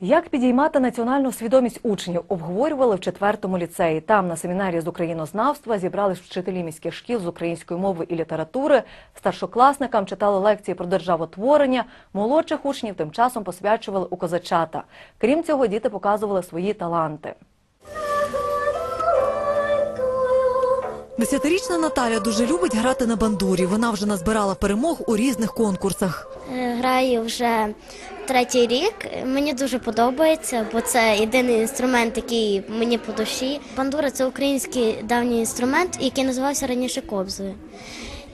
Як підіймати національну свідомість учнів, обговорювали в четвертому ліцеї. Там на семінарі з українознавства зібрались вчителі міських шкіл з української мови і літератури. Старшокласникам читали лекції про державотворення. Молодших учнів тим часом посвячували у козачата. Крім цього, діти показували свої таланти. Десятирічна Наталя дуже любить грати на бандурі. Вона вже назбирала перемог у різних конкурсах. Е, Граю вже третій рік. Мені дуже подобається, бо це єдиний інструмент, який мені по душі. Бандура це український давній інструмент, який називався раніше кобзою.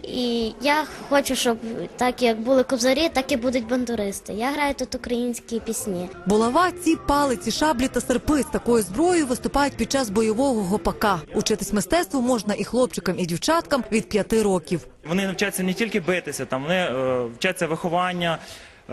І я хочу, щоб так як були кобзарі, так і будуть бандуристи. Я граю тут українські пісні. Булава, ці палиці, шаблі та серпи з такою зброєю виступають під час бойового гопака. Учитись мистецтву можна і хлопчикам, і дівчаткам від п'яти років. Вони навчаться не тільки битися, там вони е, вчаться виховання,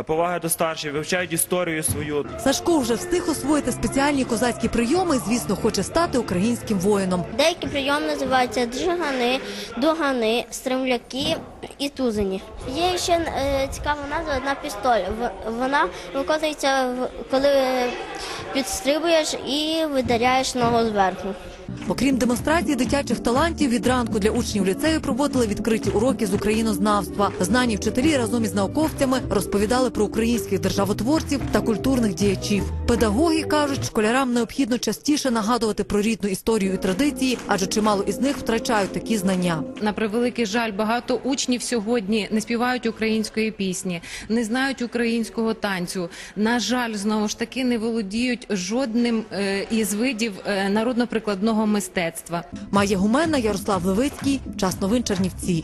поваги до старших, вивчають історію свою. Сашко вже встиг освоїти спеціальні козацькі прийоми. і, Звісно, хоче стати українським воїном. Деякі прийоми називаються джигани, дугани, стремляки і тузені. Є ще е, цікава назва на пістоль. Вона виконується, в- коли підстрибуєш і видаляєш ногу зверху. Окрім демонстрації дитячих талантів, від ранку для учнів ліцею проводили відкриті уроки з українознавства. Знані вчителі разом із науковцями розповідали про українських державотворців та культурних діячів. Педагоги кажуть, школярам необхідно частіше нагадувати про рідну історію і традиції, адже чимало із них втрачають такі знання. На превеликий жаль, багато учнів сьогодні не співають української пісні, не знають українського танцю. На жаль, знову ж таки не володіють жодним е, із видів е, народно-прикладного мистецтва. Майя Гумена, Ярослав Левицький. Час новин Чернівці.